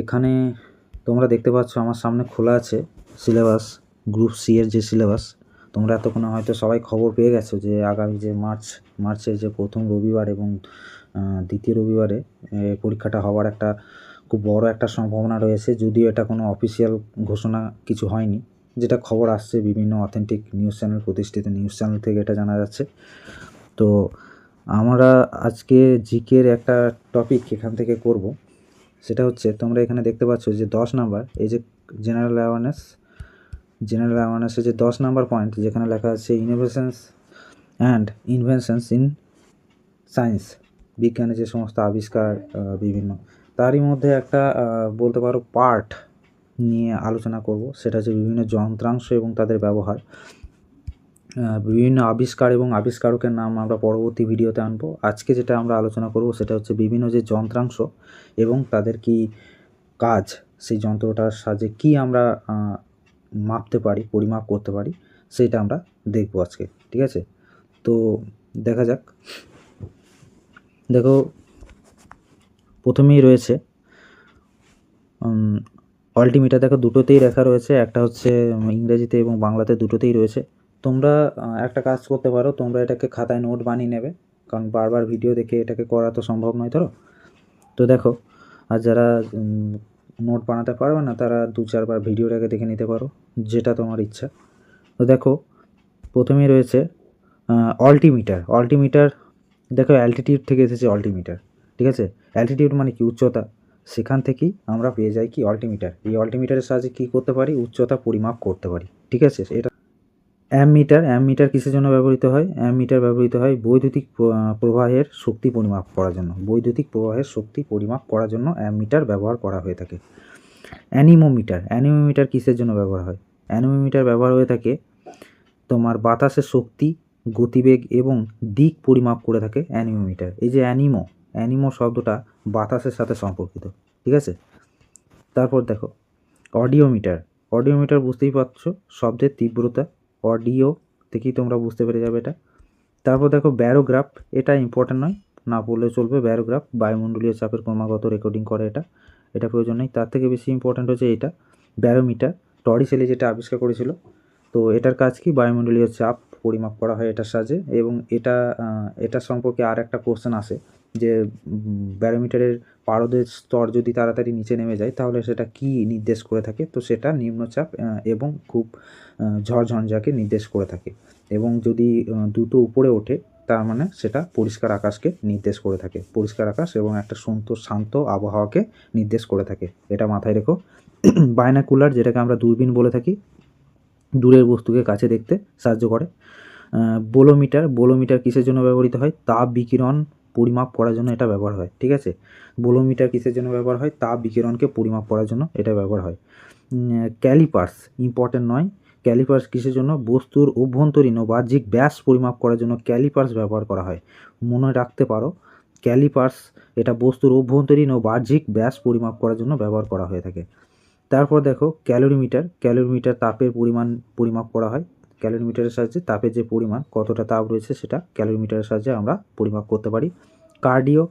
এখানে তোমরা দেখতে পাচ্ছ আমার সামনে খোলা আছে সিলেবাস গ্রুপ সি এর যে সিলেবাস। তোমরা এতক্ষণে হয়তো সবাই খবর পেয়ে গেছো যে আগামী যে মার্চ, মার্চের যে প্রথম রবিবার এবং দ্বিতীয় রবিবারে পরীক্ষাটা হওয়ার একটা খুব বড় একটা সম্ভাবনা রয়েছে। যদিও এটা কোনো অফিসিয়াল ঘোষণা কিছু হয়নি। যেটা খবর আসছে বিভিন্ন অথেন্টিক নিউজ চ্যানেল প্রতিষ্ঠিত নিউজ চ্যানেল থেকে এটা জানা যাচ্ছে। তো আমরা আজকে জিকের একটা টপিক এখান থেকে করব। সেটা হচ্ছে তোমরা এখানে দেখতে পাচ্ছ যে দশ নাম্বার, এই যে জেনারেল অ্যাওয়ারনেস জেনারেল অ্যাওয়ারনেসের যে দশ নাম্বার পয়েন্ট যেখানে লেখা আছে innovations and inventions in science বিজ্ঞানের যে সমস্ত আবিষ্কার বিভিন্ন। তারই মধ্যে একটা বলতে পারো পার্ট নিয়ে আলোচনা করব, সেটা হচ্ছে বিভিন্ন যন্ত্রাংশ এবং তাদের ব্যবহার। বিভিন্ন আবিষ্কার এবং আবিষ্কারকের নাম আমরা পরবর্তী ভিডিওতে আনব। আজকে যেটা আমরা আলোচনা করব সেটা হচ্ছে বিভিন্ন যে যন্ত্রাংশ এবং তাদের কি কাজ, সেই যন্ত্রটার সাহায্যে কি আমরা মাপতে পারি, পরিমাপ করতে পারি, সেটা আমরা দেখব আজকে, ঠিক আছে? তো দেখা যাক। দেখো, প্রথমেই রয়েছে অল্টিমিটার। দেখো, দুটোতেই লেখা রয়েছে, একটা হচ্ছে ইংরেজিতে এবং বাংলাতে দুটোতেই রয়েছে। তোমরা একটা কাজ করতে পারো, তোমরা এটাকে খাতায় নোট বানিয়ে নেবে, কারণ বারবার ভিডিও দেখে এটাকে করা তো সম্ভব নয়, ধরো। তো দেখো, আর যারা নোট বানাতে পারবে না, তারা দু চারবার ভিডিওটাকে দেখে নিতে পারো, যেটা তোমার ইচ্ছা। তো দেখো প্রথমেই রয়েছে অল্টিমিটার অল্টিমিটার দেখো অ্যালটিটিউড থেকে এসেছে অল্টিমিটার ঠিক আছে? অ্যালটিটিউড মানে কি? উচ্চতা। সেখান থেকেই আমরা পেয়ে যাই কি? অল্টিমিটার এই অল্টিমিটারের সাহায্যে কী করতে পারি? উচ্চতা পরিমাপ করতে পারি, ঠিক আছে? এটা অ্যামমিটার অ্যামমিটার কিসের জন্য ব্যবহৃত হয়? অ্যামমিটার ব্যবহৃত হয় বৈদ্যুতিক প্রবাহের শক্তি পরিমাপ করার জন্য। বৈদ্যুতিক প্রবাহের শক্তি পরিমাপ করার জন্য অ্যামমিটার ব্যবহার করা হয়ে থাকে। অ্যানিমোমিটার অ্যানিমোমিটার কিসের জন্য ব্যবহার হয়? অ্যানিমোমিটার ব্যবহার হয়ে থাকে তোমার বাতাসের শক্তি, গতিবেগ এবং দিক পরিমাপ করে থাকে অ্যানিমোমিটার। এই যে অ্যানিমো অ্যানিমো শব্দটা বাতাসের সাথে সম্পর্কিত, ঠিক আছে? তারপর দেখো, অডিওমিটার। অডিওমিটার বুঝতেই পারছ শব্দের তীব্রতা অডিও থেকেই তোমরা বুঝতে পেরে যাবে এটা। তারপর দেখো ব্যারোগ্রাফ, এটা ইম্পর্ট্যান্ট নয়, না বললে চলবে। ব্যারোগ্রাফ বায়ুমণ্ডলীয় চাপের ক্রমাগত রেকর্ডিং করে এটা। এটা প্রয়োজন নেই। তার থেকে বেশি ইম্পর্ট্যান্ট হচ্ছে এটা, ব্যারোমিটার। টরিসেলি যেটা আবিষ্কার করেছিল, তো এটার কাজ কি? বায়ুমণ্ডলীয় চাপ পরিমাপ করা হয় এটার সাহায্যে এবং এটা এটা সম্পর্কে আর একটা কোশ্চেন আসে। যে ব্যারোমিটারের পারদের স্তর যদি তাড়াতাড়ি নিচে নেমে যায়, তাহলে সেটা কি নির্দেশ করে থাকে? তো সেটা নিম্নচাপ এবং খুব ঝড়ঝঞ্ঝাকে নির্দেশ করে থাকে। এবং যদি দ্রুত উপরে ওঠে, তার মানে সেটা পরিষ্কার আকাশকে নির্দেশ করে থাকে। পরিষ্কার আকাশ এবং একটা শান্ত শান্ত আবহাওয়াকে নির্দেশ করে থাকে। এটা মাথায় রেখো। বায়নাকুলার, যেটাকে আমরা দূরবীন বলে থাকি, দূরের বস্তুকে কাছে দেখতে সাহায্য করে। বোলোমিটার বোলোমিটার কিসের জন্য ব্যবহৃত হয়? তাপ বিকিরণ পরিমাপ করার জন্য এটা ব্যবহার হয়, ঠিক আছে? বোলোমিটার কিসের জন্য ব্যবহার হয়? তাপ বিকিরণকে পরিমাপ করার জন্য এটা ব্যবহার হয়। ক্যালিপার্স ইম্পর্টেন্ট নয়। ক্যালিপার্স কিসের জন্য? বস্তুর অভ্যন্তরীণ ও বাহ্যিক ব্যাস পরিমাপ করার জন্য ক্যালিপার্স ব্যবহার করা হয়। মনে রাখতে পারো, ক্যালিপার্স এটা বস্তুর অভ্যন্তরীণ ও বাহ্যিক ব্যাস পরিমাপ করার জন্য ব্যবহার করা হয়ে থাকে। তারপর দেখো, ক্যালোরিমিটার। ক্যালোরিমিটার তাপের পরিমাণ পরিমাপ করা হয়। ক্যালোরিমিটারের সাহায্যে তাপের যে পরিমাণ, কতটা তাপ রয়েছে সেটা ক্যালোরিমিটারের সাহায্যে আমরা পরিমাপ করতে পারি। কার্ডিও,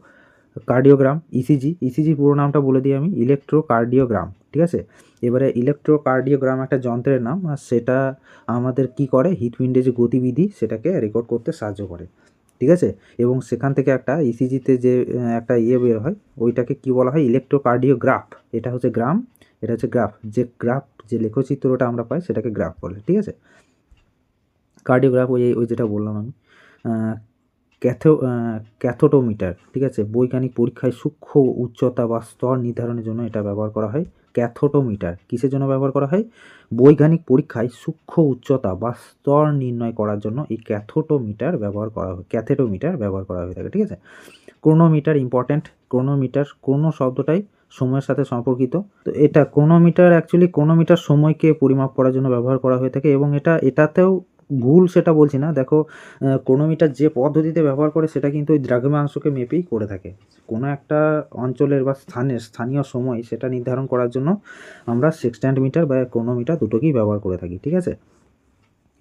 কার্ডিওগ্রাম ইসিজি ইসিজি পুরো নামটা বলে দিই আমি, ইলেকট্রোকার্ডিওগ্রাম, ঠিক আছে? এবারে ইলেকট্রোকার্ডিওগ্রাম একটা যন্ত্রের নাম, আর সেটা আমাদের কি করে হৃৎপিণ্ডের যে গতিবিধি সেটাকে রেকর্ড করতে সাহায্য করে, ঠিক আছে? এবং সেখান থেকে একটা ইসিজিতে যে একটা ইয়ে বের হয়, ওইটাকে কি বলা হয়, ইলেকট্রোকার্ডিওগ্রাফ, এটা হচ্ছে গ্রাম, এটা হচ্ছে গ্রাফ, যে গ্রাফ, যে লেখচিত্রটা আমরা পাই সেটাকে গ্রাফ বলে, ঠিক আছে? কার্ডিওগ্রাফ ওই ওই যেটা বললাম আমি ক্যাথো ক্যাথোটোমিটার, ঠিক আছে? বৈজ্ঞানিক পরীক্ষায় সূক্ষ্ম উচ্চতা বা স্তর নির্ধারণের জন্য এটা ব্যবহার করা হয়। ক্যাথোটোমিটার, কিসের জন্য ব্যবহার করা হয়? বৈজ্ঞানিক পরীক্ষায় সূক্ষ্ম উচ্চতা বা স্তর নির্ণয় করার জন্য এই ক্যাথোটোমিটার ব্যবহার করা হয়, ক্যাথেটোমিটার ব্যবহার করা হয়ে থাকে, ঠিক আছে? ক্রোনোমিটার ইম্পর্ট্যান্ট ক্রোনোমিটার, ক্রোনো শব্দটাই সময়ের সাথে সম্পর্কিত। তো এটা ক্রোনোমিটার অ্যাকচুয়ালি ক্রোনোমিটার সময়কে পরিমাপ করার জন্য ব্যবহার করা হয়ে থাকে এবং এটা, এটাতেও ভুল সেটা বলছি না। দেখো ক্রোনোমিটার যে পদ্ধতিতে ব্যবহার করে, সেটা কিন্তু ওই দ্রাঘিমাংশকে মেপেই করে থাকে। কোনো একটা অঞ্চলের বা স্থানের স্থানীয় সময় সেটা নির্ধারণ করার জন্য আমরা সেক্সট্যান্ট মিটার বা ক্রোনোমিটার দুটোকেই ব্যবহার করে থাকি, ঠিক আছে?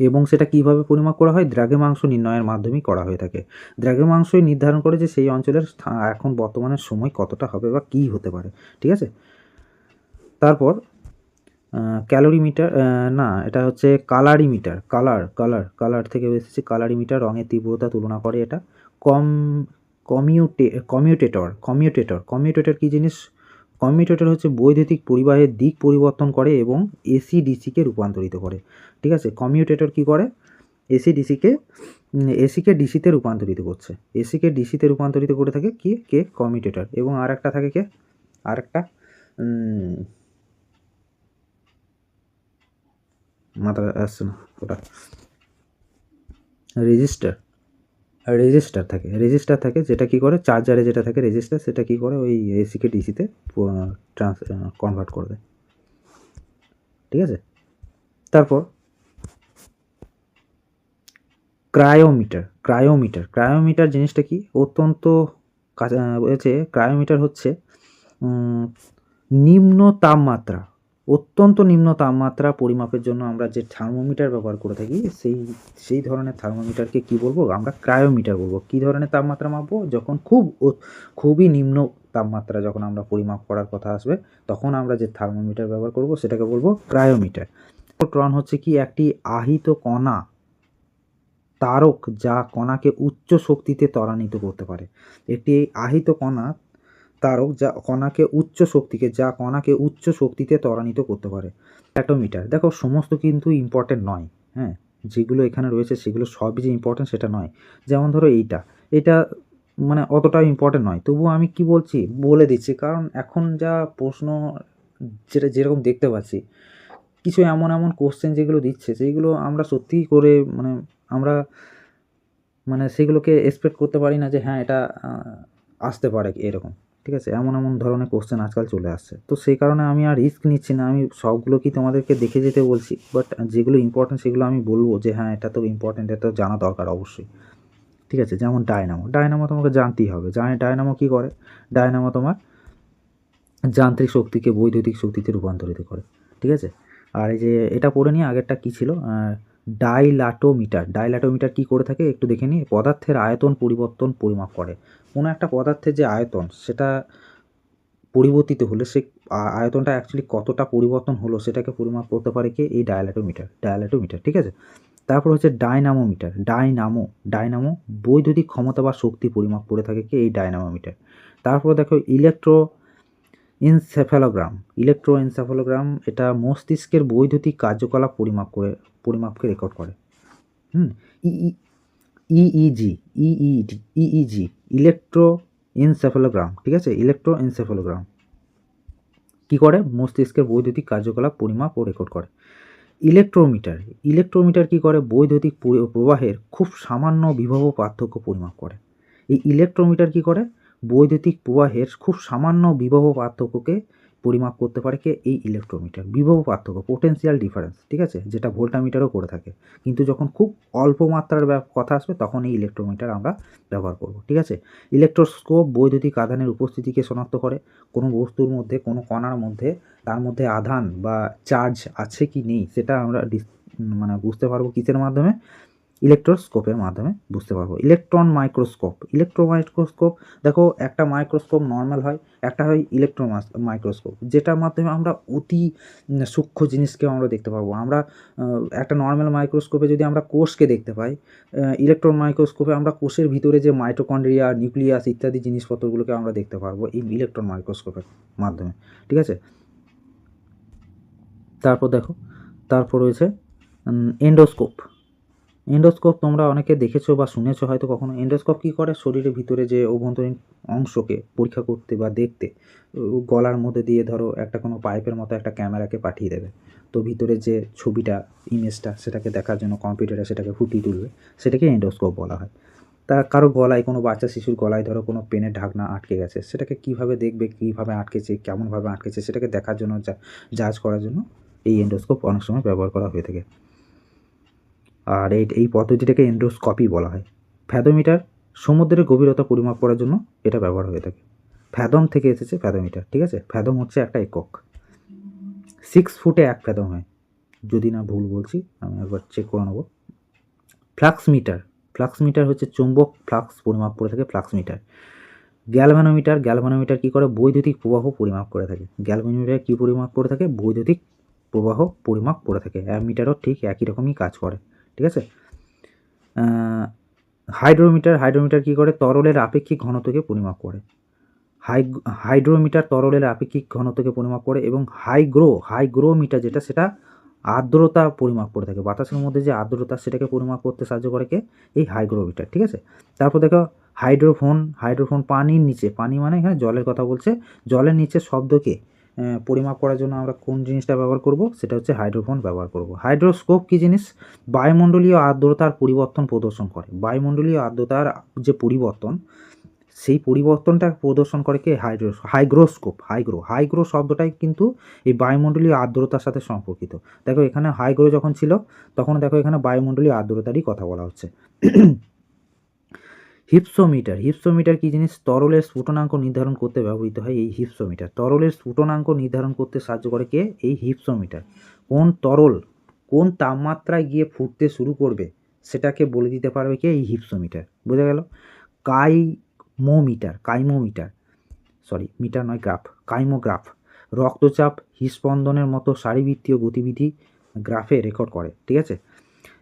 এবং সেটা কীভাবে পরিমাপ করা হয়? দ্রাঘিমাংশ নির্ণয়ের মাধ্যমেই করা হয়ে থাকে। দ্রাঘিমাংশই নির্ধারণ করে যে সেই অঞ্চলের এখন বর্তমানের সময় কতটা হবে বা কী হতে পারে, ঠিক আছে? তারপর ক্যালোরিমিটার না, এটা হচ্ছে কালারিমিটার, কালার কালার কালার থেকে এসেছে কালারিমিটার, রঙের তীব্রতা তুলনা করে এটা। কম, কমিউটে, কমিউটেটর কমিউটেটর কমিউটেটর কী জিনিস? কমিউটেটর হচ্ছে বৈদ্যুতিক পরিবাহের দিক পরিবর্তন করে এবং এসি ডিসিকে রূপান্তরিত করে। ঠিক আছে? কমিউটেটর কী করে? এসি ডিসিকে এসিকে ডিসিতে রূপান্তরিত করছে। এসিকে ডিসিতে রূপান্তরিত করে থাকে কি? কে? কমিউটেটর। এবং আর একটা থাকে কে? আর একটা মাথা আসছে না, ওটা। রেজিস্টার রেজিস্টার থাকে রেজিস্টার থাকে যেটা কি করে চার্জারে যেটা থাকে রেজিস্টার সেটা কি করে ওই এসিকে ডিসিতে ট্রান্স কনভার্ট করে দেয়। ঠিক আছে? তারপর ক্রায়োমিটার ক্রায়োমিটার ক্রায়োমিটার জিনিসটা কি? অত্যন্ত কাছে ক্রায়োমিটার হচ্ছে নিম্ন তাপমাত্রা অত্যন্ত নিম্ন তাপমাত্রা পরিমাপের জন্য আমরা যে থার্মোমিটার ব্যবহার করে থাকি, সেই সেই ধরনের থার্মোমিটারকে কি বলব? আমরা ক্রায়োমিটার বলব। কী ধরনের তাপমাত্রা মাপবো? যখন খুব খুবই নিম্ন তাপমাত্রা যখন আমরা পরিমাপ করার কথা আসবে, তখন আমরা যে থার্মোমিটার ব্যবহার করব, সেটাকে বলব ক্রায়োমিটার। ট্রন হচ্ছে কি একটি আহিত কণা, তারক যা কণাকে উচ্চ শক্তিতে ত্বরান্বিত করতে পারে। একটি আহিত কণা তারক যা কণাকে উচ্চ শক্তিকে, যা কণাকে উচ্চ শক্তিতে ত্বরান্বিত করতে পারে। অ্যাটোমিটার। দেখো, সমস্ত কিন্তু ইম্পর্টেন্ট নয় হ্যাঁ? যেগুলো এখানে রয়েছে, সেগুলো সবই যে ইম্পর্টেন্ট সেটা নয়। যেমন ধরো এইটা। এটা মানে অতটা ইম্পর্টেন্ট নয়। তবুও আমি কি বলছি? বলে দিচ্ছি। কারণ এখন যা প্রশ্ন যেটা যেরকম দেখতে পাচ্ছি, কিছু এমন এমন কোশ্চেন যেগুলো দিচ্ছে সেইগুলো আমরা সত্যিই করে মানে আমরা মানে সেগুলোকে এক্সপেক্ট করতে পারি না যে হ্যাঁ এটা আসতে পারে এরকম। ঠিক আছে? এমন এমন ধরনের কোশ্চেন আজকাল চলে আসছে। তো সেই কারণে আমি আর রিস্ক নিচ্ছি না। আমি সবগুলো কি তোমাদেরকে দেখে যেতে বলছি? বাট যেগুলো ইম্পর্টেন্ট সেগুলো আমি বলব যে হ্যাঁ এটা তো ইম্পর্টেন্ট এটা তো জানা দরকার অবশ্যই। ঠিক আছে? যেমন ডায়নামো ডায়নামো তোমাকে জানতেই হবে। জানে ডায়নামো কী করে? ডায়নামো তোমার যান্ত্রিক শক্তিকে বৈদ্যুতিক শক্তিতে রূপান্তরিত করে। ঠিক আছে? আর এই যে, এটা পড়ে নিয়ে আগেরটা কী ছিল? ডাইলাটোমিটার। ডাইলাটোমিটার কী করে থাকে? একটু দেখে নিই। পদার্থের আয়তন পরিবর্তন পরিমাপ করে। কোনো একটা পদার্থের যে আয়তন, সেটা পরিবর্তিত হলে সে আয়তনটা অ্যাকচুয়ালি কতটা পরিবর্তন হলো সেটাকে পরিমাপ করতে পারে কি? এই ডায়ালাটোমিটার ডায়ালাটোমিটার ঠিক আছে? তারপর হচ্ছে ডাইনামোমিটার। ডাইনামো ডাইনামো বৈদ্যুতিক ক্ষমতা বা শক্তি পরিমাপ করে থাকে কি? এই ডাইনামোমিটার। তারপর দেখো ইলেকট্রো ইনসেফালোগ্রাম ইলেকট্রো ইনসেফালোগ্রাম এটা মস্তিষ্কের বৈদ্যুতিক কার্যকলাপ পরিমাপ করে, পরিমাপকে রেকর্ড করে। হুম? EEG EED EEG electroencephalogram ঠিক আছে? ইলেকট্রো ইনসেফালোগ্রাম কী করে? মস্তিষ্কের বৈদ্যুতিক কার্যকলাপ পরিমাপ ও রেকর্ড করে। ইলেকট্রোমিটার ইলেকট্রোমিটার কী করে? বৈদ্যুতিক প্রবাহের খুব সামান্য বিভব পার্থক্য পরিমাপ করে। এই ইলেকট্রোমিটার কী করে? বৈদ্যুতিক প্রবাহের খুব সামান্য বিভব পার্থক্যকে পরিমাপ করতে পারে কে? এই ইলেকট্রোমিটার বিভব পার্থক্য পোটেনশিয়াল ডিফারেন্স ঠিক আছে? যেটা ভোল্টামিটারও করে থাকে। কিন্তু যখন খুব অল্প মাত্রার কথা আসবে, তখন এই ইলেকট্রোমিটার আমরা ব্যবহার করব, ঠিক আছে? ইলেকট্রোস্কোপ বৈদ্যুতিক আধানের উপস্থিতিকে শনাক্ত করে। কোনো বস্তুর মধ্যে, কোনো কণার মধ্যে, তার মধ্যে আধান বা চার্জ আছে কি নেই, সেটা আমরা মানে বুঝতে পারব কিসের মাধ্যমে? ইলেকট্রোস্কোপের মাধ্যমে বুঝতে পারব। Electron microscope. ইলেকট্রো মাইক্রোস্কোপ, দেখো একটা মাইক্রোস্কোপ নর্মাল হয়, একটা হয় ইলেকট্রো মাইক্রোস্কোপ। যেটার মাধ্যমে আমরা অতি সূক্ষ্ম জিনিসকেও আমরা দেখতে পাবো। আমরা একটা নর্মাল মাইক্রোস্কোপে যদি আমরা কোষকে দেখতে পাই ইলেকট্রন মাইক্রোস্কোপে আমরা কোষের ভিতরে যে মাইটোকন্ড্রিয়া, নিউক্লিয়াস ইত্যাদি জিনিসপত্রগুলোকে আমরা দেখতে পারব এই ইলেকট্রন মাইক্রোস্কোপের মাধ্যমে। ঠিক আছে? তারপর দেখো, তারপর রয়েছে এন্ডোস্কোপ। এন্ডোস্কোপ তোমরা অনেকে দেখেছ বা শুনেছো, হয়তো কখনো। এন্ডোস্কোপ কী করে? শরীরের ভিতরে যে অভ্যন্তরীণ অংশকে পরীক্ষা করতে বা দেখতে গলার মধ্যে দিয়ে ধরো একটা কোনো পাইপের মতো একটা ক্যামেরাকে পাঠিয়ে দেবে। তো ভিতরে যে ছবিটা, ইমেজটা, সেটাকে দেখার জন্য কম্পিউটারে সেটাকে ফুটিয়ে তুলবে সেটাকে এন্ডোস্কোপ বলা হয়। তা কারও গলায়, কোনো বাচ্চা শিশুর গলায় ধরো কোনো পেনের ঢাকনা আটকে গেছে, সেটাকে কীভাবে দেখবে, কীভাবে আটকেছে, কেমনভাবে আটকেছে, সেটাকে দেখার জন্য, যা জাজ করার জন্য এই এন্ডোস্কোপ অনেক সময় ব্যবহার করা হয়ে থাকে। আর এই এই পদ্ধতিটাকে এন্ডোস্কপি বলা হয়। ফ্যাদোমিটার, সমুদ্রের গভীরতা পরিমাপ করার জন্য এটা ব্যবহার হয়ে থাকে। ফ্যাদম থেকে এসেছে ফ্যাদোমিটার, ঠিক আছে? ফ্যাদম হচ্ছে একটা একক। সিক্স ফুটে এক ফ্যাদম হয়। যদি না ভুল বলছি, আমি একবার চেক করে নেব। ফ্লাক্স মিটার ফ্লাক্স মিটার হচ্ছে চুম্বক ফ্লাক্স পরিমাপ করে থাকে ফ্লাক্স মিটার। গ্যালভানোমিটার গ্যালভানোমিটার কী করে? বৈদ্যুতিক প্রবাহ পরিমাপ করে থাকে। গ্যালভানোমিটার কী পরিমাপ করে থাকে? বৈদ্যুতিক প্রবাহ পরিমাপ করে থাকে। অ্যামিটারও ঠিক একই রকমই কাজ করে। ঠিক আছে? হাইড্রোমিটার হাইড্রোমিটার কী করে? তরলের আপেক্ষিক ঘনত্বকে পরিমাপ করে। হাই, হাইড্রোমিটার তরলের আপেক্ষিক ঘনত্বকে পরিমাপ করে এবং হাইগ্রো, হাইগ্রোমিটার যেটা, সেটা আর্দ্রতা পরিমাপ করে থাকে। বাতাসের মধ্যে যে আর্দ্রতা, সেটাকে পরিমাপ করতে সাহায্য করে কে? এই হাইগ্রোমিটার, ঠিক আছে? তারপর দেখো, হাইড্রোফোন হাইড্রোফোন পানির নিচে, পানি মানে এখানে জলের কথা বলছে। জলের নিচে শব্দকে পরিমাপ করার জন্য আমরা কোন জিনিসটা ব্যবহার করব? সেটা হচ্ছে হাইড্রোফোন ব্যবহার করব। হাইড্রোস্কোপ কী জিনিস? বায়ুমণ্ডলীয় আর্দ্রতার পরিবর্তন প্রদর্শন করে। বায়ুমণ্ডলীয় আর্দ্রতার যে পরিবর্তন, সেই পরিবর্তনটা প্রদর্শন করে কে? হাইড্রো হাইগ্রোস্কোপ হাইগ্রো হাইগ্রো শব্দটাই কিন্তু এই বায়ুমণ্ডলীয় আর্দ্রতার সাথে সম্পর্কিত। দেখো এখানে হাইগ্রো যখন ছিল, তখন দেখো এখানে বায়ুমণ্ডলীয় আর্দ্রতারই কথা বলা হচ্ছে। হিপসোমিটার হিপসোমিটার কি জিনিস? তরলের স্ফুটনাঙ্ক নির্ধারণ করতে ব্যবহৃত হয় এই হিপসোমিটার। তরলের স্ফুটনাঙ্ক নির্ধারণ করতে সাহায্য করে কে? এই হিপসোমিটার। কোন তরল কোন তাপমাত্রায় গিয়ে ফুটতে শুরু করবে সেটাকে বলে দিতে পারবে কে? এই হিপসোমিটার। বোঝা গেল? কাইমোমিটার কাইমোমিটার, সরি, মিটার নয়, গ্রাফ, কাইমোগ্রাফ, রক্তচাপ হৃস্পন্দনের মতো শারীরবৃত্তীয় গতিবিধি গ্রাফে রেকর্ড করে, ঠিক আছে?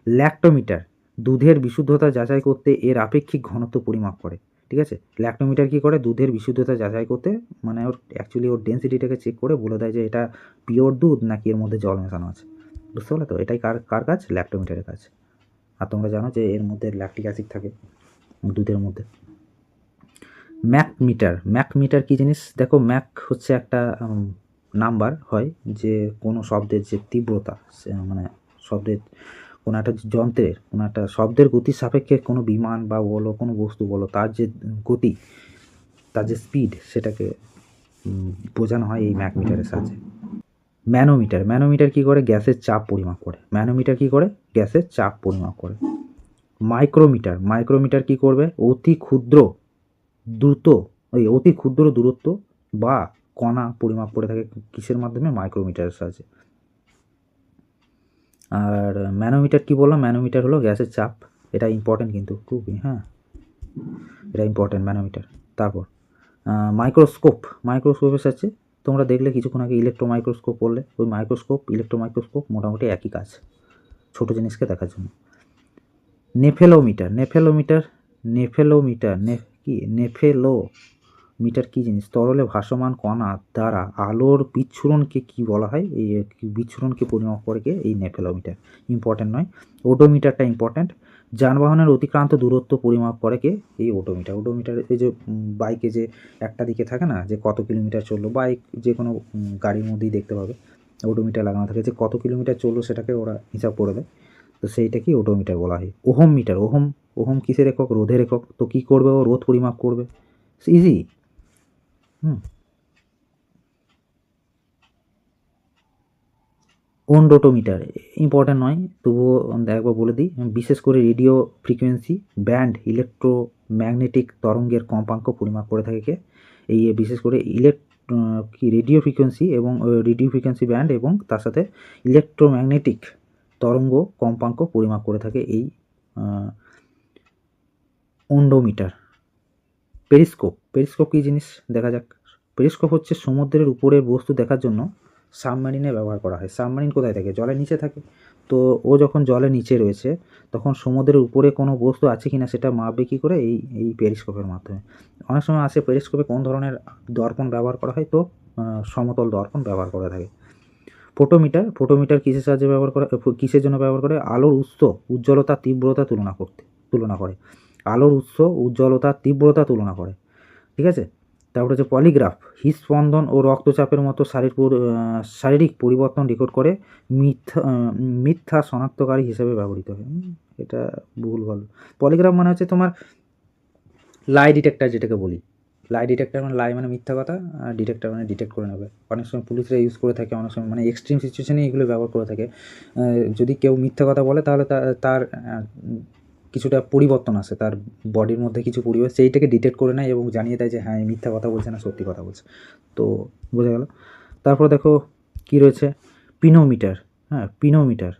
ল্যাক্টোমিটার দুধের বিশুদ্ধতা যাচাই করতে এর আপেক্ষিক ঘনত্ব পরিমাপ করে, ঠিক আছে? ল্যাক্টোমিটার কী করে? দুধের বিশুদ্ধতা যাচাই করতে মানে ওর অ্যাকচুয়ালি ওর ডেন্সিটিটাকে চেক করে বলে দেয় যে এটা পিওর দুধ নাকি এর মধ্যে জল মেশানো আছে। বুঝতে পারলে তো? এটাই কার কার কাজ? ল্যাক্টোমিটারের কাজ। আর তোমরা জানো যে এর মধ্যে ল্যাকটিক অ্যাসিড থাকে, দুধের মধ্যে। ম্যাক মিটার ম্যাক মিটার কী জিনিস? দেখো, ম্যাক হচ্ছে একটা নাম্বার হয় যে কোনো শব্দের যে তীব্রতা মানে শব্দের কোনো একটা যন্ত্রের কোনো একটা শব্দের গতির সাপেক্ষে কোনো বিমান বা বলো, কোনো বস্তু বলো, তার যে গতি, তার যে স্পিড সেটাকে বোঝানো হয় এই ম্যাকমিটারের সাহায্যে। ম্যানোমিটার ম্যানোমিটার কী করে? গ্যাসের চাপ পরিমাপ করে। ম্যানোমিটার কী করে? গ্যাসের চাপ পরিমাপ করে। মাইক্রোমিটার মাইক্রোমিটার কী করবে? অতি ক্ষুদ্র দ্রুত ওই অতি ক্ষুদ্র দূরত্ব বা কণা পরিমাপ করে থাকে কিসের মাধ্যমে? মাইক্রোমিটারের সাহায্যে। আর ম্যানোমিটার কি বললাম? ম্যানোমিটার হলো গ্যাসের চাপ। এটা ইম্পর্টেন্ট কিন্তু খুবই হ্যাঁ। এটা ইম্পর্টেন্ট ম্যানোমিটার। তারপর মাইক্রোস্কোপ মাইক্রোস্কোপের সাথে তোমরা দেখলে কিছুক্ষণ আগে ইলেকট্রো মাইক্রোস্কোপ বললে। ওই মাইক্রোস্কোপ ইলেকট্রো মাইক্রোস্কোপ মোটামুটি একই কাজ, ছোটো জিনিসকে দেখার জন্য। নেফেলোমিটার নেফেলোমিটার নেফেলোমিটার, নে, কি? নেফেলো। মিটার কী জিনিস? তরলে ভাসমান কণা দ্বারা আলোর বিচ্ছুরণকে কি বলা হয়? এই বিচ্ছুরণকে পরিমাপ করে কে? এই নেফেলোমিটার। ইম্পর্ট্যান্ট নয়। ওডোমিটারটা ইম্পর্ট্যান্ট যানবাহনের অতিক্রান্ত দূরত্ব পরিমাপ করে কে? এই ওডোমিটার। ওডোমিটার এই যে বাইকে যে একটা দিকে থাকে না, যে কত কিলোমিটার চলল বাইক যে কোনো গাড়ির মধ্যেই দেখতে পাবে। ওডোমিটার লাগানো থাকে। যে কত কিলোমিটার চলল সেটাকে ওরা হিসাব করে দেয়। তো সেইটাকেই ওডোমিটার বলা হয়? Ohm metre. ওহম ওহম কিসের একক? রোধের একক। তো কী করবে ও? রোধ পরিমাপ করবে। ইজি ওন্ডোটোমিটার ইম্পর্ট্যান্ট নয়, তবুও একবার বলে দিই, বিশেষ করে রেডিও ফ্রিকোয়েন্সি, ব্যান্ড, ইলেকট্রোম্যাগনেটিক তরঙ্গের কম্পাঙ্ক পরিমাপ করে থাকে এই বিশেষ করে ইলেক কি রেডিও ফ্রিকোয়েন্সি এবং রেডিও ফ্রিকোয়েন্সি ব্যান্ড এবং তার সাথে ইলেকট্রোম্যাগনেটিক তরঙ্গ কম্পাঙ্ক পরিমাপ করে থাকে এই ওন্ডোমিটার পেরিস্কোপ পেরিস্কোপ কী জিনিস? দেখা যাক। পেরিস্কোপ হচ্ছে সমুদ্রের উপরের বস্তু দেখার জন্য সাবমেরিনে ব্যবহার করা হয়। সাবমেরিন কোথায় থাকে? জলের নিচে থাকে। তো ও যখন জলের নিচে রয়েছে, তখন সমুদ্রের উপরে কোনো বস্তু আছে কিনা সেটা মাপবে কী করে? এই এই পেরিস্কোপের মাধ্যমে। অনেক সময় আসে পেরিস্কোপে কোন ধরনের দর্পণ ব্যবহার করা হয়? তো সমতল দর্পণ ব্যবহার করা থাকে। ফোটোমিটার ফোটোমিটার কিসের সাহায্যে ব্যবহার করা, কিসের জন্য ব্যবহার করে? আলোর উৎস, উজ্জ্বলতা, তীব্রতা তুলনা করতে, তুলনা করে। আলোর উৎস, উজ্জ্বলতা, তীব্রতা তুলনা করে। ঠিক আছে? তারপরে হচ্ছে পলিগ্রাফ হৃদস্পন্দন ও রক্তচাপের মতো শারীর শারীরিক পরিবর্তন রেকর্ড করে মিথ্যা মিথ্যা শনাক্তকারী হিসেবে ব্যবহৃত হয়। এটা ভুল ভালো। পলিগ্রাফ মানে হচ্ছে তোমার লাই ডিটেক্টর যেটাকে বলি। লাই ডিটেক্টর মানে লাই মানে মিথ্যা কথা, আর ডিটেক্টর মানে ডিটেক্ট করে নেবে। অনেক সময় পুলিশরা ইউজ করে থাকে, অনেক সময় মানে এক্সট্রিম সিচুয়েশনে এগুলো ব্যবহার করে থাকে। যদি কেউ মিথ্যা কথা বলে তাহলে তার কিছুটা পরিবর্তন আসে, তার বডির মধ্যে কিছু পরিবেশ, সেইটাকে ডিটেক্ট করে নেয় এবং জানিয়ে দেয় যে হ্যাঁ মিথ্যা কথা বলছে না, সত্যি কথা বলছে। তো বোঝা গেল। তারপর দেখো কি রয়েছে? পিনোমিটার হ্যাঁ পিনোমিটার।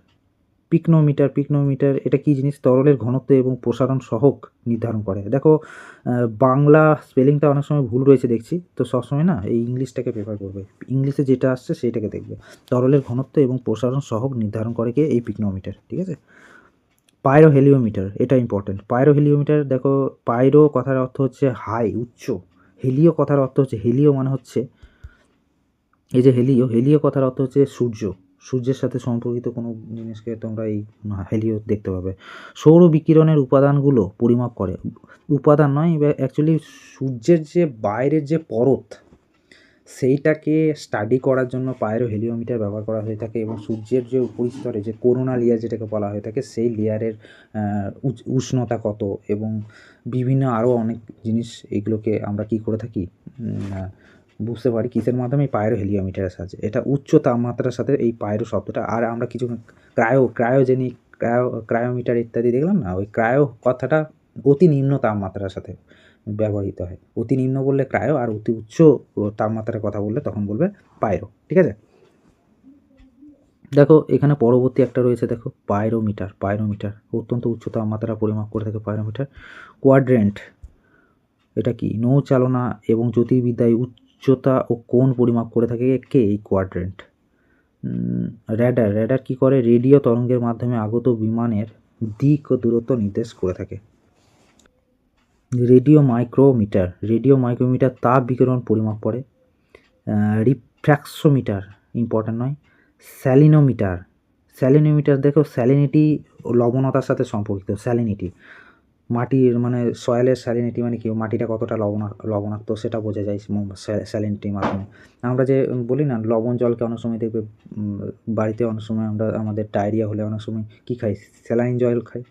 পিকনোমিটার পিকনোমিটার, এটা কী জিনিস? তরলের ঘনত্ব এবং প্রসারণ সহক নির্ধারণ করে। দেখো বাংলা স্পেলিংটা অনেক সময় ভুল রয়েছে দেখছি, তো সবসময় না এই ইংলিশটাকে প্রেফার করবে। ইংলিশে যেটা আসছে সেইটাকে দেখবে। তরলের ঘনত্ব এবং প্রসারণ সহক নির্ধারণ করে কে? এই পিকনোমিটার, ঠিক আছে? পাইরো হেলিওমিটার এটা ইম্পর্টেন্ট পাইরো হেলিওমিটার দেখো পাইরো কথার অর্থ হচ্ছে হাই উচ্চ। হেলিও কথার অর্থ হচ্ছে হেলিও মানে হচ্ছে, এই যে হেলিও হেলিও কথার অর্থ হচ্ছে সূর্য। সূর্যের সাথে সম্পর্কিত কোনো জিনিসকে তোমরা এই হেলিও দেখতে পাবে। সৌর বিকিরণের উপাদানগুলো পরিমাপ করে। উপাদান নয় অ্যাকচুয়ালি সূর্যের যে বাইরের যে পরত সেইটাকে স্টাডি করার জন্য পায়রো হেলিওমিটার ব্যবহার করা হয়ে থাকে এবং সূর্যের যে উপরিস্তরে যে করোনা লেয়ার যেটাকে বলা হয়ে থাকে, সেই লেয়ারের উষ্ণতা কত এবং বিভিন্ন আরও অনেক জিনিস এগুলোকে আমরা কি করে থাকি বুঝতে পারি কিসের মাধ্যমে? পায়রো হেলিওমিটারের সাহায্যে। এটা উচ্চ তাপমাত্রার সাথে এই পায়রো শব্দটা, আর আমরা কিছু ক্রায়ো ক্রায়োজেনিক ক্রায়ো ক্রায়োমিটার ইত্যাদি দেখলাম না? ওই ক্রায়ো কথাটা অতি নিম্ন তাপমাত্রার সাথে। ব্যবহৃত হয়। অতি নিম্ন বললে ক্রায়ো আর অতি উচ্চ তাপমাত্রার কথা বললে তখন বলবে পায়রো ঠিক আছে? দেখো, এখানে পরবর্তী একটা রয়েছে, দেখো পায়রোমিটার পায়রোমিটার অত্যন্ত উচ্চ তাপমাত্রা পরিমাপ করে থাকে পায়রোমিটার কোয়াড্রেন্ট, এটা কি? নৌচালনা এবং জ্যোতির্বিদ্যায় উচ্চতা ও কোণ পরিমাপ করে থাকে কে? এই কোয়াড্রেন্ট। র্যাডার র্যাডার কি করে? রেডিও তরঙ্গের মাধ্যমে আগত বিমানের দিক ও দূরত্ব নির্দেশ করে থাকে। রেডিও মাইক্রোমিটার রেডিও মাইক্রোমিটার তাপ বিকিরণ পরিমাপ করে রিফ্র্যাক্সোমিটার ইম্পর্ট্যান্ট নয় স্যালিনোমিটার স্যালিনোমিটার দেখো স্যালিনিটি লবণতার সাথে সম্পর্কিত স্যালিনিটি মাটির মানে সয়েলের স্যালিনিটি মানে কি, মাটিটা কতটা লবণা, লবণাক্ত সেটা বোঝা যায় স্যালিনিটির মাধ্যমে। আমরা যে বলি না, লবণ জলকে অনেক সময় দেখবে বাড়িতে অনেক সময় আমরা, আমাদের ডায়রিয়া হলে অনেক সময় কী খাই স্যালাইন জল খাই।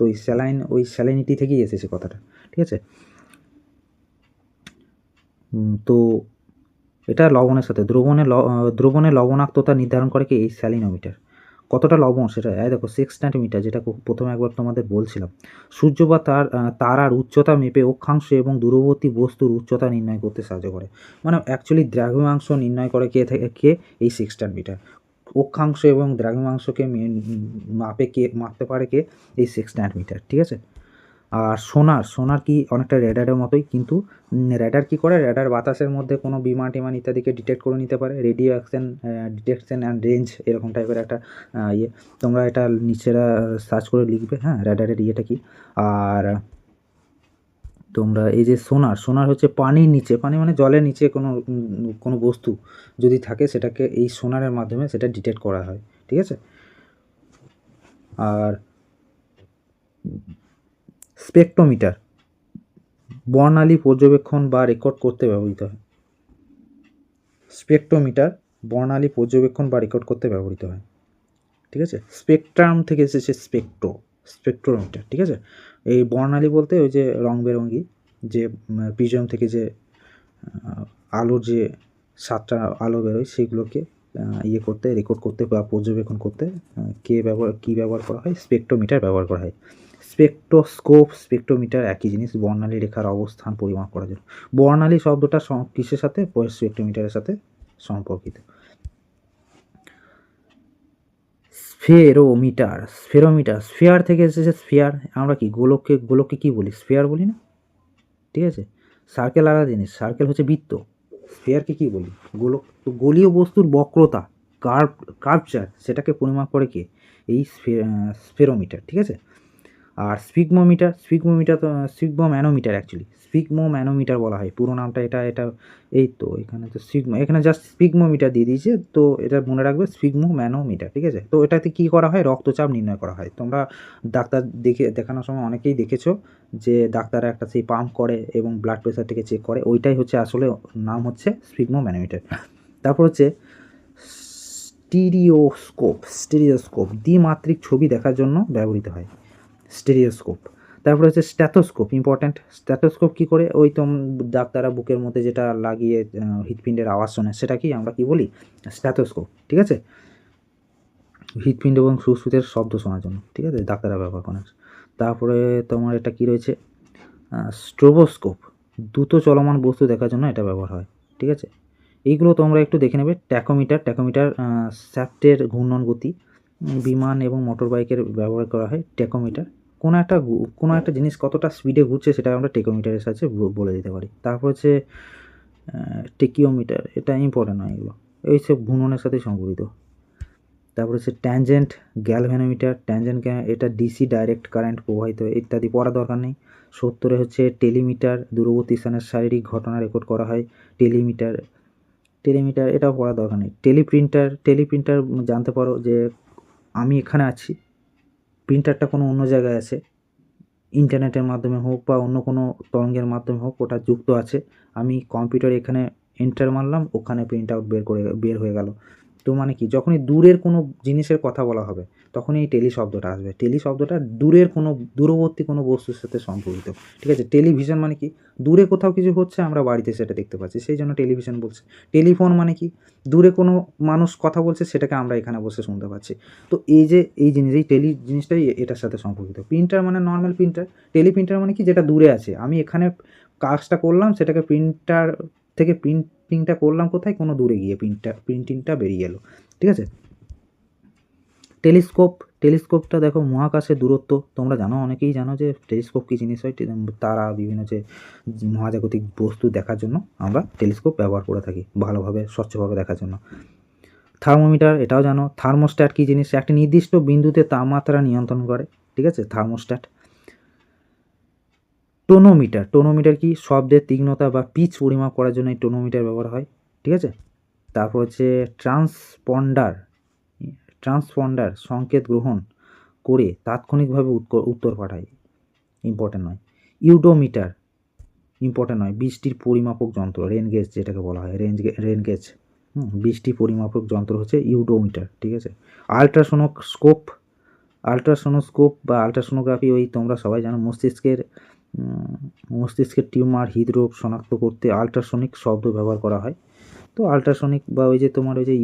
তো ওই স্যালাইন ওই স্যালিনিটি থেকেই এসেছে কথাটা। ঠিক আছে? তো এটা লবণের সাথে। দ্রবণে দ্রবণে লবণাক্ততা নির্ধারণ করে কি এই স্যালিনোমিটার? কতটা লবণ সেটা? এই দেখো সিক্স সেন্টিমিটার যেটা প্রথমে একবার তোমাদের বলছিলাম। সূর্য বা তার তারার উচ্চতা মেপে অক্ষাংশ এবং দূরবর্তী বস্তুর উচ্চতা নির্ণয় করতে সাহায্য করে। মানে অ্যাকচুয়ালি দ্রাঘিমাংশ নির্ণয় করে কে থেকে, কে এই সিক্স মিটার অক্ষাংশ এবং দ্রাঘিমাংশকে মাপে কে, মাপতে পারে কে? এই সিক্স মিটার ঠিক আছে? আর সোনার সোনার কি অনেকটা র্যাডারের মতোই, কিন্তু র্যাডার কি করে? র্যাডার বাতাসের মধ্যে কোনো বিমান টিমান ইত্যাদিকে ডিটেক্ট করে নিতে পারে radio action detection and range এরকম টাইপের একটা ইয়ে। তোমরা এটা নিচেরা সার্চ করে লিখবে হ্যাঁ র্যাডারের ইয়েটা কি? আর তোমরা এই যে সোনার সোনার হচ্ছে পানির নিচে, পানি মানে জলের নিচে কোনো কোনো বস্তু যদি থাকে, সেটাকে এই সোনারের মাধ্যমে সেটা ডিটেক্ট করা হয়, ঠিক আছে? আর স্পেকট্রোমিটার, বর্ণালী পর্যবেক্ষণ বা রেকর্ড করতে ব্যবহৃত হয়। স্পেকট্রোমিটার, বর্ণালী পর্যবেক্ষণ বা রেকর্ড করতে ব্যবহৃত হয়। ঠিক আছে? স্পেকট্রাম থেকে এসেছে স্পেকট্রো, স্পেকট্রোমিটার, ঠিক আছে? এই বর্ণালী বলতে ওই যে রং বেরঙ্গি যে প্রিজম থেকে যে আলোর যে সাতটা আলো বেরোয় সেগুলোকে ইয়ে করতে, রেকর্ড করতে বা পর্যবেক্ষণ করতে কে ব্যবহার, কী ব্যবহার করা হয়? স্পেকট্রোমিটার ব্যবহার করা হয়। স্পেকট্রোস্কোপ, স্পেকট্রোমিটার একই জিনিস, বর্ণালী রেখার অবস্থান পরিমাপ করার জন্য। বর্ণালী শব্দটা কিসের সাথে? স্পেকট্রোমিটারের সাথে সম্পর্কিত। স্ফেরোমিটার স্ফেরোমিটার, স্ফেয়ার থেকে এসেছে স্ফেয়ার। আমরা কি গোলককে গোলককে কি বলি? স্ফেয়ার বলি না? ঠিক আছে? সার্কেল আলাদা জিনিস, সার্কেল হচ্ছে বৃত্ত। স্ফেয়ারকে কি বলি? গোলক, তো গোলীয় বস্তুর বক্রতা, কার্ভ, কার্ভচার, সেটাকে পরিমাপ করে কে? এই স্ফেরোমিটার, ঠিক আছে? আর স্পিগমোমিটার স্পিগমোমিটার তো sphygmomanometer actually sphygmomanometer বলা হয়। পুরো নামটা এটা এটা, এই তো, এখানে তো স্পিগমো এখানে জাস্ট স্পিগমোমিটার দিয়ে দিয়েছে, তো এটা মনে রাখবে স্পিগমো ম্যানোমিটার ঠিক আছে? তো এটাতে কী করা হয়? রক্তচাপ নির্ণয় করা হয়। তোমরা ডাক্তার দেখে, দেখানোর সময় অনেকেই দেখেছ যে ডাক্তাররা একটা সেই পাম্প করে এবং ব্লাড প্রেশারটাকে চেক করে, ওইটাই হচ্ছে আসলে নাম হচ্ছে স্পিগমো ম্যানোমিটার তারপর হচ্ছে স্টিরিওস্কোপ স্টিরিওস্কোপ, দ্বিমাত্রিক ছবি দেখার জন্য ব্যবহৃত হয়। স্টেরিওস্কোপ। তারপরে হচ্ছে স্ট্যাথোস্কোপ ইম্পর্ট্যান্ট স্ট্যাথোস্কোপ কী করে? ওই তো ডাক্তাররা বুকের মধ্যে যেটা লাগিয়ে হৃৎপিণ্ডের আওয়াজ শোনে সেটা কি আমরা কি বলি? স্ট্যাথোস্কোপ, ঠিক আছে? হৃৎপিণ্ড এবং সুশ্রুতের শব্দ শোনার জন্য, ঠিক আছে? ডাক্তাররা ব্যবহার করে। তারপরে তোমার এটা কি রয়েছে? স্ট্রোবোস্কোপ, দ্রুত চলমান বস্তু দেখার জন্য এটা ব্যবহার হয়, ঠিক আছে? এইগুলো তোমরা একটু দেখে নেবে, ট্যাকোমিটার। ট্যাকোমিটার শ্যাফটের ঘূর্ণন গতি বিমান এবং মোটর বাইকের ব্যবহার করা হয় টেকোমিটার কোনো একটা কোনো একটা জিনিস কতটা স্পিডে ঘুরছে সেটা আমরা টেকোমিটারের সাহায্যে বলে দিতে পারি। তারপর হচ্ছে টেকিওমিটার এটা ইম্পর্টেন্ট নয় এগুলো। এই সব ঘূর্ণনের সাথে সম্পর্কিত তারপর হচ্ছে ট্যানজেন্ট গ্যালভ্যানোমিটার ট্যানজেন্ট এটা ডিসি ডাইরেক্ট কারেন্ট প্রবাহিত, ইত্যাদি পড়া দরকার নেই। সত্তরে হচ্ছে টেলিমিটার, দূরবর্তী স্থানের শারীরিক ঘটনা রেকর্ড করা হয় টেলিমিটার। টেলিমিটার এটাও পড়া দরকার নেই। টেলিপ্রিন্টার টেলিপ্রিন্টার জানতে পারো যে আমি এখানে আছি প্রিন্টারটা কোনো অন্য জায়গায় আছে। ইন্টারনেটের মাধ্যমে হোক বা অন্য কোনো তরঙ্গের মাধ্যমে হোক, ওটা যুক্ত আছে। আমি কম্পিউটার এখানে এন্টার মারলাম, ওখানে প্রিন্ট আউট বের করে, বের হয়ে গেল। তো মানে কি, যখনই দূরের কোনো জিনিসের কথা বলা হবে তখনই এই টেলি শব্দটা আসবে। টেলি শব্দটা দূরের কোনো, দূরবর্তী কোনো বস্তুর সাথে সম্পর্কিত। ঠিক আছে? টেলিভিশন মানে কি? দূরে কোথাও কিছু হচ্ছে, আমরা বাড়িতে সেটা দেখতে পাচ্ছি। সেই জন্য টেলিভিশন বলছে। টেলিফোন মানে কি? দূরে কোনো মানুষ কথা বলছে, সেটাকে আমরা এখানে বসে শুনতে পাচ্ছি। তো এই যে, এই জিনিস, এই টেলি জিনিসটাই এটার সাথে সম্পর্কিত। প্রিন্টার মানে নর্মাল প্রিন্টার টেলি প্রিন্টার মানে কি? যেটা দূরে আছে। আমি এখানে কাজটা করলাম, সেটাকে প্রিন্টার থেকে প্রিন্টিংটা করলাম কোথায়? কোনো দূরে গিয়ে প্রিন্টটা প্রিন্টিংটা বেরিয়ে এলো। ঠিক আছে? টেলিস্কোপ, টেলিস্কোপটা দেখো মহাকাশের দূরত্ব। তোমরা জানো, অনেকেই জানো যে টেলিস্কোপ কী জিনিস হয়? তারা বিভিন্ন যে মহাজাগতিক বস্তু দেখার জন্য আমরা টেলিস্কোপ ব্যবহার করে থাকি ভালোভাবে, স্বচ্ছভাবে দেখার জন্য। থার্মোমিটার, এটাও জানো। থার্মোস্ট্যাট কী জিনিস? একটি নির্দিষ্ট বিন্দুতে তাপমাত্রা নিয়ন্ত্রণ করে, ঠিক আছে? থার্মোস্ট্যাট। টোনোমিটার টোনোমিটার কি? শব্দের তীক্ষ্ণতা বা পিচ পরিমাপ করার জন্য এই টোনোমিটার ব্যবহার হয়, ঠিক আছে? তারপর হচ্ছে ট্রান্সপন্ডার ট্রান্সপন্ডার সংকেত গ্রহণ করে তাৎক্ষণিকভাবে উত্তর পাঠায়। ইম্পর্টেন্ট নয়। ইউডোমিটার ইম্পর্টেন্ট নয়। বৃষ্টির পরিমাপক যন্ত্র রেন গেজ যেটাকে বলা হয় রেঞ্জ রেন গেজ হুম বৃষ্টি পরিমাপক যন্ত্র হচ্ছে ইউডোমিটার, ঠিক আছে? আলট্রাসোনোস্কোপ আলট্রাসোনোস্কোপ বা আলট্রাসোনোগ্রাফি ওই তোমরা সবাই জানো, মস্তিষ্কের মস্তিষ্কের টিউমার, হৃদরোগ শনাক্ত করতে আলট্রাসনিক শব্দ ব্যবহার করা হয়। তো আলট্রাসনিক বা ওই যে তোমার ওই যে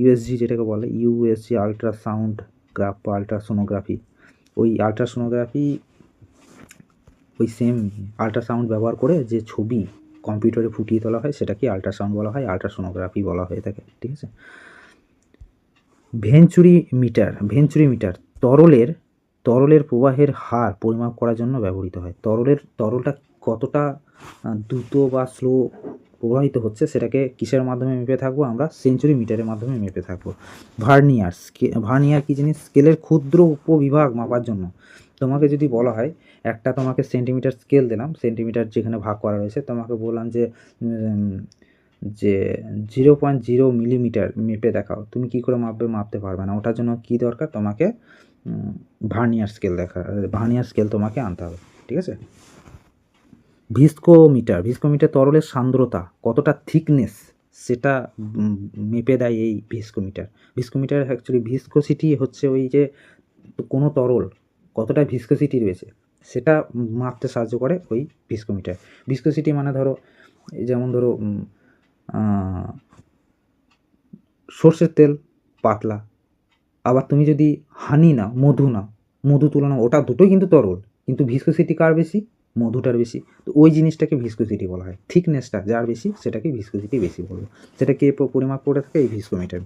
ইউএসজি যেটাকে বলে ইউএসজি আলট্রাসাউন্ড গ্রাফ বা আলট্রাসোনোগ্রাফি ওই আলট্রাসোনোগ্রাফি ওই সেম আলট্রাসাউন্ড ব্যবহার করে যে ছবি কম্পিউটারে ফুটিয়ে তোলা হয়, সেটাকে আলট্রাসাউন্ড বলা হয় আলট্রাসোনোগ্রাফি বলা হয়ে থাকে, ঠিক আছে? ভেঞ্চুরি মিটার ভেঞ্চুরি মিটার তরলের তরলের প্রবাহের হার পরিমাপ করার জন্য ব্যবহৃত হয়। তরলের, তরলটা কতটা দ্রুত বা স্লো প্রবাহিত হচ্ছে, সেটাকে কিসের মাধ্যমে মেপে থাকব? আমরা সেঞ্চুরি মিটারের মাধ্যমে মেপে থাকব। ভার্নিয়ার, স্কে, ভার্নিয়ার কী জিনিস? স্কেলের ক্ষুদ্র উপবিভাগ মাপার জন্য। তোমাকে যদি বলা হয়, একটা তোমাকে সেন্টিমিটার স্কেল দিলাম, সেন্টিমিটার যেখানে ভাগ করা রয়েছে, তোমাকে বললাম যে যে জিরো পয়েন্ট জিরো মিলিমিটার মেপে দেখাও। তুমি কি করে মাপবে মাপতে পারবে না। ওটার জন্য কি দরকার? তোমাকে ভার্নিয়ার স্কেল দেখা, ভার্নিয়ার স্কেল তোমাকে আনতে হবে। ঠিক আছে? ভিস্কোমিটার ভিস্কোমিটার তরলের সান্দ্রতা, কতটা থিকনেস সেটা মেপে দেয় এই ভিস্কোমিটার। ভিস্কোমিটার অ্যাকচুয়ালি ভিস্কোসিটি হচ্ছে ওই যে কোনো তরল, কতটা ভিস্কোসিটি রয়েছে, সেটা মাপতে সাহায্য করে ওই ভিস্কোমিটার। ভিস্কোসিটি মানে ধরো যেমন ধরো সর্ষের তেল পাতলা, আবার তুমি যদি হানি না মধু না মধু তুলনা ওটা দুটোই কিন্তু তরল, কিন্তু ভিস্কোসিটি কার বেশি? মধুটার বেশি। তো ওই জিনিসটাকে ভিস্কোসিটি বলা হয়। থিকনেসটা যার বেশি, সেটাকে ভিস্কোসিটি বেশি বলব সেটাকে প- পরিমাপ করে থাকে? এই ভিস্কোমিটার।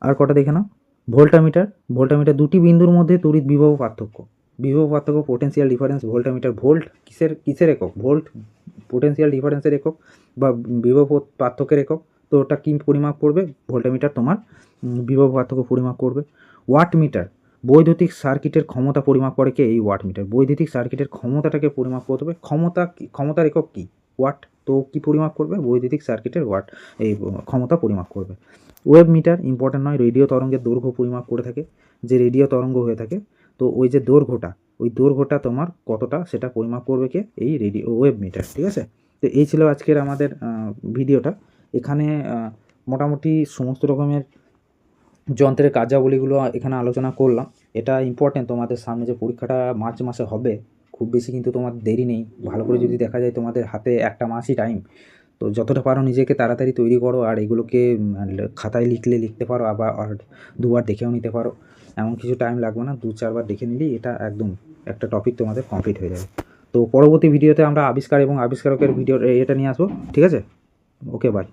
আর কটা দেখে নাও। ভোল্টামিটার। ভোল্টামিটার দুটি বিন্দুর মধ্যে তড়িৎ বিভব পার্থক্য। বিভব পার্থক্য পোটেন্সিয়াল ডিফারেন্স ভোল্টামিটার ভোল্ট কিসের কিসের একক? ভোল্ট পোটেন্সিয়াল ডিফারেন্সের একক বা বিভব পার্থক্যের একক। তো ওটা কী পরিমাপ করবে? ভোল্টামিটার তোমার বিভব পার্থক্য পরিমাপ করবে। ওয়াট মিটার বৈদ্যুতিক সার্কিটের ক্ষমতা পরিমাপ করে কে? এই ওয়াট মিটার। বৈদ্যুতিক সার্কিটের ক্ষমতাটাকে পরিমাপ করতে হবে। ক্ষমতা ক্ষমতার একক কী? ওয়াট? তো কি পরিমাপ করবে? বৈদ্যুতিক সার্কিটের ওয়াট, এই ক্ষমতা পরিমাপ করবে। ওয়েব মিটার ইম্পর্ট্যান্ট নয়। রেডিও তরঙ্গের দৈর্ঘ্য পরিমাপ করে থাকে। যে রেডিও তরঙ্গ হয়ে থাকে, তো ওই যে দৈর্ঘ্যটা, ওই দৈর্ঘ্যটা তোমার কতটা, সেটা পরিমাপ করবে কে? এই রেডিও, ওয়েব মিটার, ঠিক আছে? তো এই ছিল আজকের আমাদের ভিডিওটা। এখানে মোটামুটি সমস্ত রকমের যন্ত্রের কার্যাবলীগুলো এখানে আলোচনা করলাম। এটা ইম্পর্টেন্ট তোমাদের সামনে যে পরীক্ষাটা মার্চ মাসে হবে, খুব বেশি কিন্তু তোমার দেরি নেই। ভালো করে যদি দেখা যায় তোমাদের হাতে একটা মাসই টাইম তো যতটা পারো নিজেকে তাড়াতাড়ি তৈরি করো আর এগুলোকে খাতায় লিখলে লিখতে পারো, আবার দুবার দেখেও নিতে পারো। এমন কিছু টাইম লাগবে না দু চারবার দেখে নিলেই এটা একদম একটা টপিক তোমাদের কমপ্লিট হয়ে যাবে। তো পরবর্তী ভিডিওতে আমরা আবিষ্কার এবং আবিষ্কারকের ভিডিও এটা নিয়ে আসব, ঠিক আছে? Okay bye